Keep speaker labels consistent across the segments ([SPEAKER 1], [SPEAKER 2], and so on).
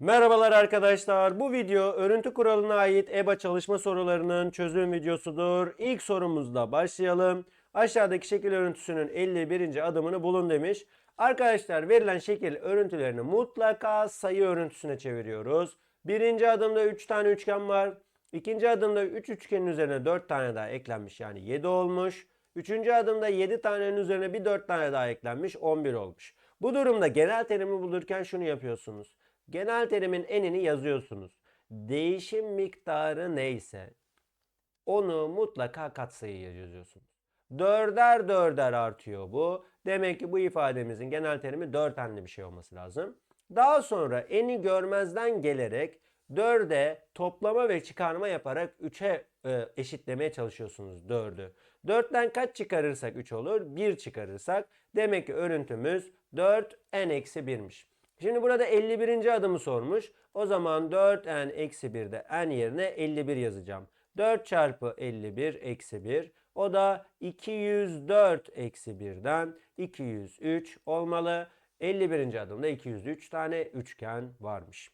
[SPEAKER 1] Merhabalar arkadaşlar. Bu video örüntü kuralına ait EBA çalışma sorularının çözüm videosudur. İlk sorumuzla başlayalım. Aşağıdaki şekil örüntüsünün 51. adımını bulun demiş. Arkadaşlar verilen şekil örüntülerini mutlaka sayı örüntüsüne çeviriyoruz. Birinci adımda 3 tane üçgen var. İkinci adımda 3 üçgenin üzerine 4 tane daha eklenmiş yani 7 olmuş. Üçüncü adımda 7 tanenin üzerine bir 4 tane daha eklenmiş 11 olmuş. Bu durumda genel terimi bulurken şunu yapıyorsunuz. Genel terimin enini yazıyorsunuz. Değişim miktarı neyse onu mutlaka katsayıya yazıyorsunuz. Dörder dörder artıyor bu. Demek ki bu ifademizin genel terimi dört enli bir şey olması lazım. Daha sonra eni görmezden gelerek 4'e toplama ve çıkarma yaparak 3'e e, eşitlemeye çalışıyorsunuz 4'ü. 4'ten kaç çıkarırsak 3 olur? 1 çıkarırsak demek ki örüntümüz 4 n-1'miş. Şimdi burada 51. adımı sormuş. O zaman 4n eksi 1'de n yerine 51 yazacağım. 4 çarpı 51 eksi 1. O da 204 eksi 1'den 203 olmalı. 51. adımda 203 tane üçgen varmış.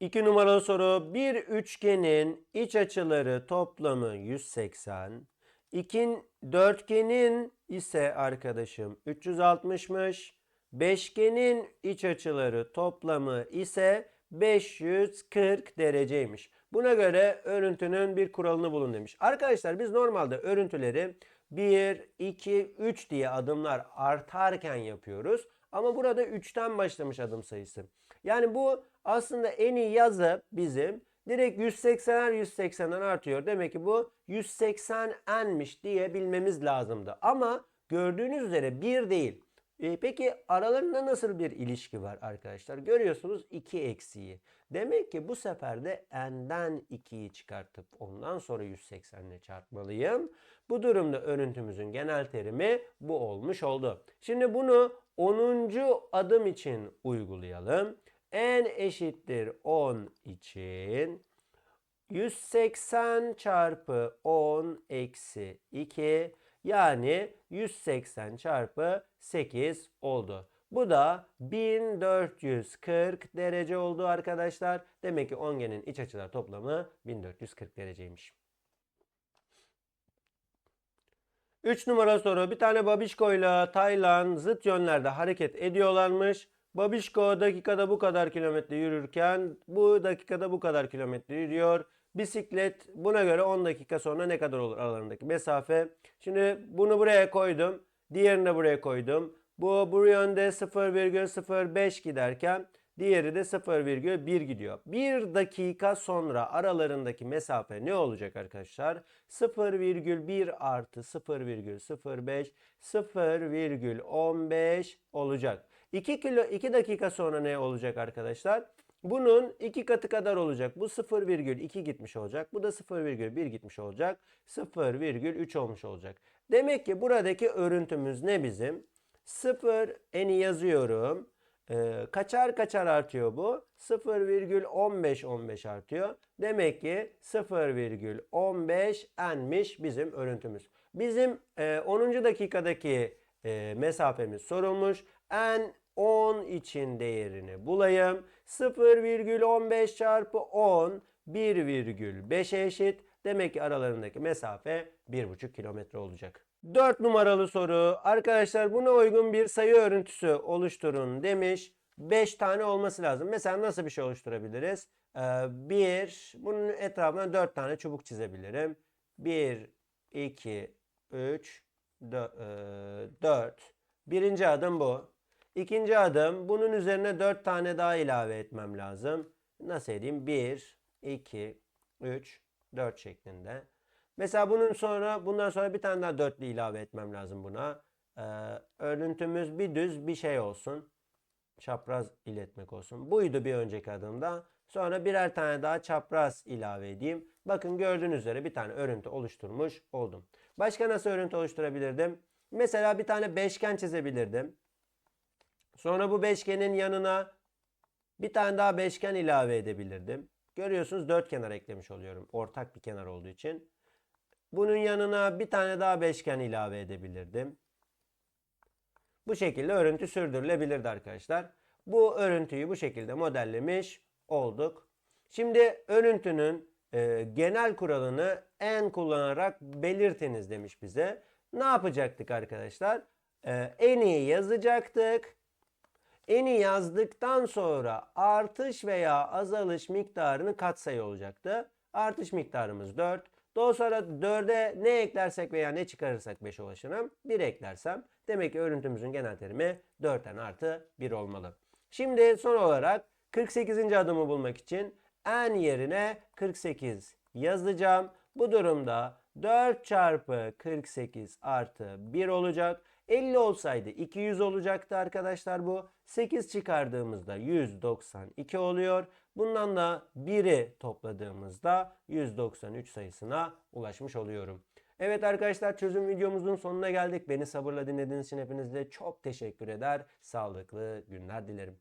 [SPEAKER 1] 2 numaralı soru. Bir üçgenin iç açıları toplamı 180. İkin dörtgenin ise arkadaşım 360'mış. Beşgenin iç açıları toplamı ise 540 dereceymiş. Buna göre örüntünün bir kuralını bulun demiş. Arkadaşlar biz normalde örüntüleri 1, 2, 3 diye adımlar artarken yapıyoruz. Ama burada 3'ten başlamış adım sayısı. Yani bu aslında en iyi yazı bizim direkt 180'er 180'den artıyor. Demek ki bu 180n'miş diye bilmemiz lazımdı. Ama gördüğünüz üzere 1 değil. E, peki aralarında nasıl bir ilişki var arkadaşlar? Görüyorsunuz 2 eksiği. Demek ki bu sefer de n'den 2'yi çıkartıp ondan sonra 180 ile çarpmalıyım. Bu durumda örüntümüzün genel terimi bu olmuş oldu. Şimdi bunu 10. adım için uygulayalım. n eşittir 10 için 180 çarpı 10 eksi 2 yani 180 çarpı 8 oldu. Bu da 1440 derece oldu arkadaşlar. Demek ki ongenin iç açılar toplamı 1440 dereceymiş. 3 numara soru. Bir tane babişko ile Taylan zıt yönlerde hareket ediyorlarmış. Babişko dakikada bu kadar kilometre yürürken bu dakikada bu kadar kilometre yürüyor. Bisiklet buna göre 10 dakika sonra ne kadar olur aralarındaki mesafe. Şimdi bunu buraya koydum. Diğerini de buraya koydum. Bu bu yönde 0,05 giderken diğeri de 0,1 gidiyor. 1 dakika sonra aralarındaki mesafe ne olacak arkadaşlar? 0,1 artı 0,05 0,15 olacak. 2 kilo 2 dakika sonra ne olacak arkadaşlar? Bunun iki katı kadar olacak. Bu 0,2 gitmiş olacak. Bu da 0,1 gitmiş olacak. 0,3 olmuş olacak. Demek ki buradaki örüntümüz ne bizim? 0 eni yazıyorum. Ee, kaçar kaçar artıyor bu? 0,15 15 artıyor. Demek ki 0,15 enmiş bizim örüntümüz. Bizim e, 10. dakikadaki e, mesafemiz sorulmuş. En 10 için değerini bulayım. 0,15 çarpı 10 1,5 eşit. Demek ki aralarındaki mesafe 1,5 kilometre olacak. 4 numaralı soru. Arkadaşlar buna uygun bir sayı örüntüsü oluşturun demiş. 5 tane olması lazım. Mesela nasıl bir şey oluşturabiliriz? 1, bunun etrafına 4 tane çubuk çizebilirim. 1, 2, 3, 4. Birinci adım bu. İkinci adım bunun üzerine 4 tane daha ilave etmem lazım. Nasıl edeyim? 1, 2, 3, 4 şeklinde. Mesela bunun sonra bundan sonra bir tane daha dörtlü ilave etmem lazım buna. Ee, örüntümüz bir düz bir şey olsun. Çapraz iletmek olsun. Buydu bir önceki adımda. Sonra birer tane daha çapraz ilave edeyim. Bakın gördüğünüz üzere bir tane örüntü oluşturmuş oldum. Başka nasıl örüntü oluşturabilirdim? Mesela bir tane beşgen çizebilirdim. Sonra bu beşgenin yanına bir tane daha beşgen ilave edebilirdim. Görüyorsunuz dört kenar eklemiş oluyorum. Ortak bir kenar olduğu için. Bunun yanına bir tane daha beşgen ilave edebilirdim. Bu şekilde örüntü sürdürülebilirdi arkadaşlar. bu örüntüyü bu şekilde modellemiş olduk. Şimdi örüntünün e, genel kuralını en kullanarak belirtiniz demiş bize. Ne yapacaktık arkadaşlar? E, en iyi yazacaktık. Eni yazdıktan sonra artış veya azalış miktarını katsayı olacaktı. Artış miktarımız 4. Daha sonra 4'e ne eklersek veya ne çıkarırsak 5 ulaşırım. 1 eklersem demek ki örüntümüzün genel terimi 4n artı 1 olmalı. Şimdi son olarak 48. adımı bulmak için n yerine 48 yazacağım. Bu durumda 4 çarpı 48 artı 1 olacak. 50 olsaydı 200 olacaktı arkadaşlar bu. 8 çıkardığımızda 192 oluyor. Bundan da 1'i topladığımızda 193 sayısına ulaşmış oluyorum. Evet arkadaşlar çözüm videomuzun sonuna geldik. Beni sabırla dinlediğiniz için hepinize çok teşekkür eder. Sağlıklı günler dilerim.